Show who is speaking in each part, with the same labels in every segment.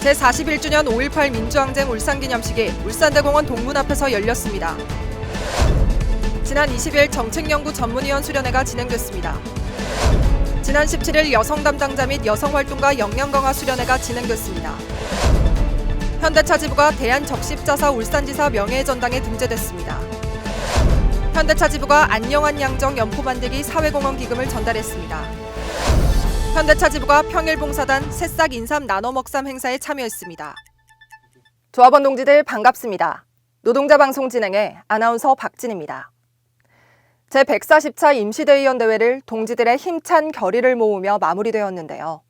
Speaker 1: 제41주년 5.18 민주항쟁 울산기념식이 울산대공원 동문 앞에서 열렸습니다. 지난 20일 정책연구 전문위원 수련회가 진행됐습니다. 지난 17일 여성 담당자 및 여성활동가 역량 강화 수련회가 진행됐습니다. 현대차 지부가 대한적십자사 울산지사 명예의 전당에 등재됐습니다. 현대차 지부가 안녕한 양정 연포 만들기 사회공헌 기금을 전달했습니다. 현대차 지부가 평일봉사단 새싹 인삼 나눠 먹삼 행사에 참여했습니다. 조합원 동지들 반갑습니다. 노동자 방송 진행의 아나운서 박진입니다. 제140차 임시대의원 대회를 동지들의 힘찬 결의를 모으며 마무리되었는데요.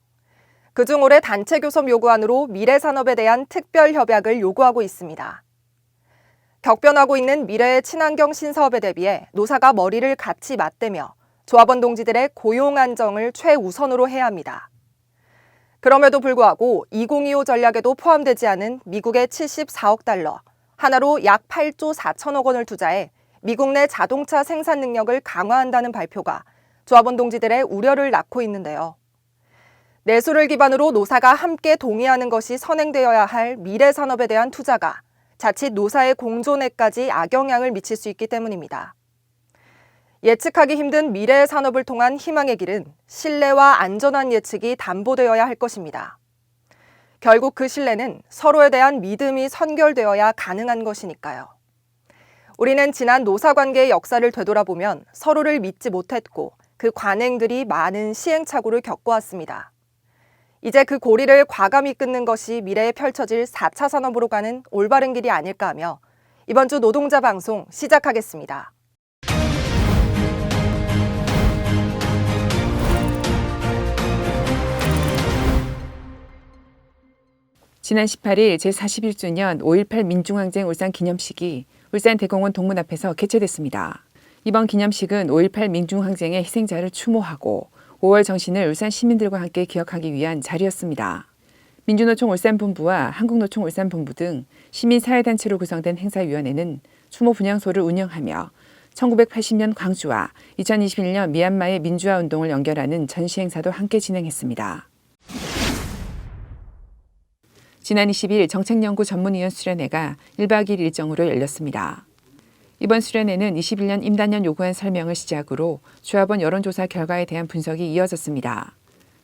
Speaker 1: 그중 올해 단체 교섭 요구안으로 미래 산업에 대한 특별 협약을 요구하고 있습니다. 격변하고 있는 미래의 친환경 신사업에 대비해 노사가 머리를 같이 맞대며 조합원 동지들의 고용 안정을 최우선으로 해야 합니다. 그럼에도 불구하고 2025 전략에도 포함되지 않은 미국의 74억 달러, 하나로 약 8조 4천억 원을 투자해 미국 내 자동차 생산 능력을 강화한다는 발표가 조합원 동지들의 우려를 낳고 있는데요. 내수를 기반으로 노사가 함께 동의하는 것이 선행되어야 할 미래 산업에 대한 투자가 자칫 노사의 공존에까지 악영향을 미칠 수 있기 때문입니다. 예측하기 힘든 미래의 산업을 통한 희망의 길은 신뢰와 안전한 예측이 담보되어야 할 것입니다. 결국 그 신뢰는 서로에 대한 믿음이 선결되어야 가능한 것이니까요. 우리는 지난 노사 관계의 역사를 되돌아보면 서로를 믿지 못했고 그 관행들이 많은 시행착오를 겪어왔습니다. 이제 그 고리를 과감히 끊는 것이 미래에 펼쳐질 4차 산업으로 가는 올바른 길이 아닐까 하며 이번 주 노동자 방송 시작하겠습니다.
Speaker 2: 지난 18일 제41주년 5.18 민중항쟁 울산 기념식이 울산 대공원 동문 앞에서 개최됐습니다. 이번 기념식은 5.18 민중항쟁의 희생자를 추모하고 5월 정신을 울산 시민들과 함께 기억하기 위한 자리였습니다. 민주노총 울산본부와 한국노총 울산본부 등 시민사회단체로 구성된 행사위원회는 추모 분향소를 운영하며 1980년 광주와 2021년 미얀마의 민주화 운동을 연결하는 전시 행사도 함께 진행했습니다. 지난 20일 정책연구 전문위원 수련회가 1박 2일 일정으로 열렸습니다. 이번 수련회는 21년 임단년 요구안 설명을 시작으로 조합원 여론조사 결과에 대한 분석이 이어졌습니다.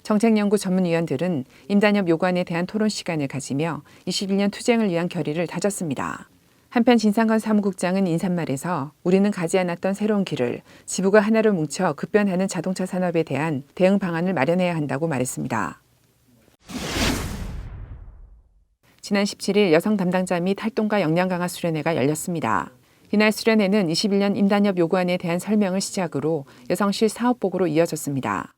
Speaker 2: 정책연구 전문위원들은 임단협 요구안에 대한 토론 시간을 가지며 21년 투쟁을 위한 결의를 다졌습니다. 한편 진상건 사무국장은 인사말에서 우리는 가지 않았던 새로운 길을 지부가 하나로 뭉쳐 급변하는 자동차 산업에 대한 대응 방안을 마련해야 한다고 말했습니다. 지난 17일 여성 담당자 및 활동가 역량 강화 수련회가 열렸습니다. 이날 수련회는 21년 임단협 요구안에 대한 설명을 시작으로 여성실 사업복으로 이어졌습니다.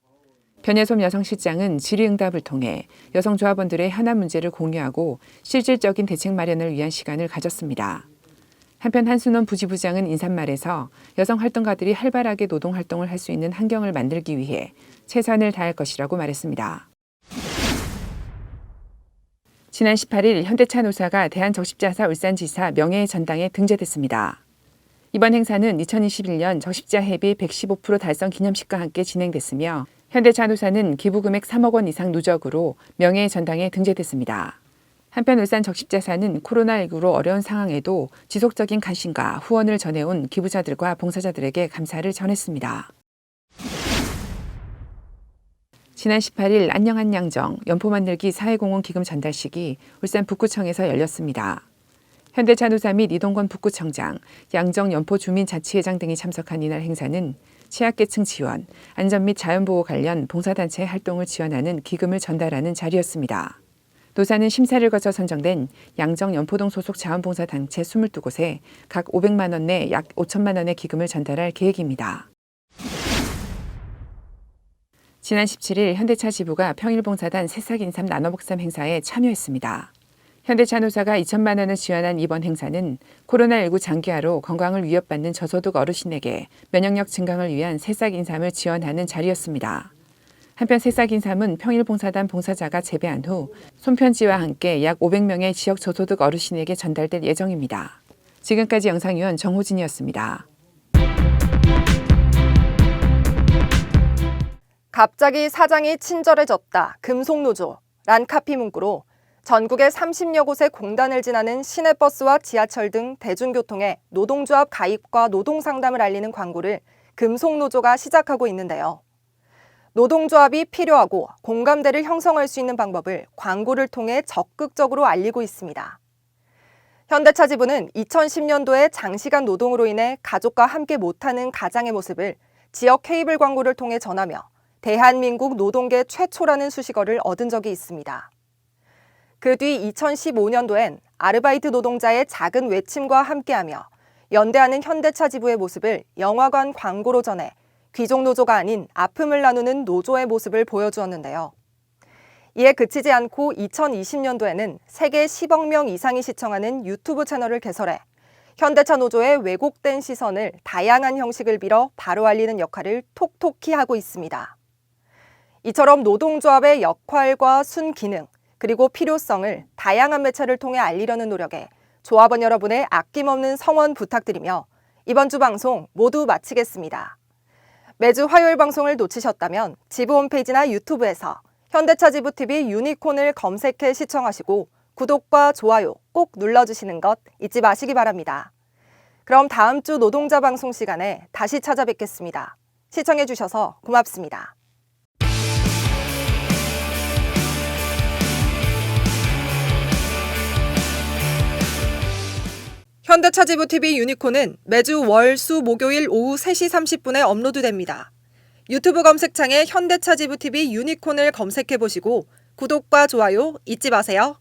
Speaker 2: 변예솜 여성실장은 질의응답을 통해 여성 조합원들의 현안 문제를 공유하고 실질적인 대책 마련을 위한 시간을 가졌습니다. 한편 한순원 부지부장은 인사말에서 여성 활동가들이 활발하게 노동 활동을 할 수 있는 환경을 만들기 위해 최선을 다할 것이라고 말했습니다. 지난 18일 현대차 노사가 대한적십자사 울산지사 명예의 전당에 등재됐습니다. 이번 행사는 2021년 적십자 회비 115% 달성 기념식과 함께 진행됐으며 현대차 노사는 기부 금액 3억 원 이상 누적으로 명예의 전당에 등재됐습니다. 한편 울산 적십자사는 코로나19로 어려운 상황에도 지속적인 관심과 후원을 전해온 기부자들과 봉사자들에게 감사를 전했습니다. 지난 18일 안녕한 양정 연포 만들기 사회공헌 기금 전달식이 울산 북구청에서 열렸습니다. 현대차노사 및 이동건 북구청장, 양정 연포 주민자치회장 등이 참석한 이날 행사는 취약계층 지원, 안전 및 자연보호 관련 봉사단체 활동을 지원하는 기금을 전달하는 자리였습니다. 노사는 심사를 거쳐 선정된 양정 연포동 소속 자원봉사단체 22곳에 각 500만 원 내 약 5천만 원의 기금을 전달할 계획입니다. 지난 17일 현대차 지부가 평일봉사단 새싹인삼 나눠먹삼 행사에 참여했습니다. 현대차 노사가 2천만 원을 지원한 이번 행사는 코로나19 장기화로 건강을 위협받는 저소득 어르신에게 면역력 증강을 위한 새싹인삼을 지원하는 자리였습니다. 한편 새싹인삼은 평일봉사단 봉사자가 재배한 후 손편지와 함께 약 500명의 지역 저소득 어르신에게 전달될 예정입니다. 지금까지 영상위원 정호진이었습니다.
Speaker 1: 갑자기 사장이 친절해졌다. 금속노조. 란 카피 문구로 전국의 30여 곳의 공단을 지나는 시내버스와 지하철 등 대중교통에 노동조합 가입과 노동상담을 알리는 광고를 금속노조가 시작하고 있는데요. 노동조합이 필요하고 공감대를 형성할 수 있는 방법을 광고를 통해 적극적으로 알리고 있습니다. 현대차 지부는 2010년도에 장시간 노동으로 인해 가족과 함께 못하는 가장의 모습을 지역 케이블 광고를 통해 전하며 대한민국 노동계 최초라는 수식어를 얻은 적이 있습니다. 그 뒤 2015년도엔 아르바이트 노동자의 작은 외침과 함께하며 연대하는 현대차 지부의 모습을 영화관 광고로 전해 귀족 노조가 아닌 아픔을 나누는 노조의 모습을 보여주었는데요. 이에 그치지 않고 2020년도에는 세계 10억 명 이상이 시청하는 유튜브 채널을 개설해 현대차 노조의 왜곡된 시선을 다양한 형식을 빌어 바로 알리는 역할을 톡톡히 하고 있습니다. 이처럼 노동조합의 역할과 순기능, 그리고 필요성을 다양한 매체를 통해 알리려는 노력에 조합원 여러분의 아낌없는 성원 부탁드리며 이번 주 방송 모두 마치겠습니다. 매주 화요일 방송을 놓치셨다면 지부 홈페이지나 유튜브에서 현대차 지부TV 유니콘을 검색해 시청하시고 구독과 좋아요 꼭 눌러주시는 것 잊지 마시기 바랍니다. 그럼 다음 주 노동자 방송 시간에 다시 찾아뵙겠습니다. 시청해주셔서 고맙습니다. 현대차 지부 TV 유니콘은 매주 월, 수, 목요일 오후 3시 30분에 업로드됩니다. 유튜브 검색창에 현대차 지부 TV 유니콘을 검색해 보시고 구독과 좋아요 잊지 마세요.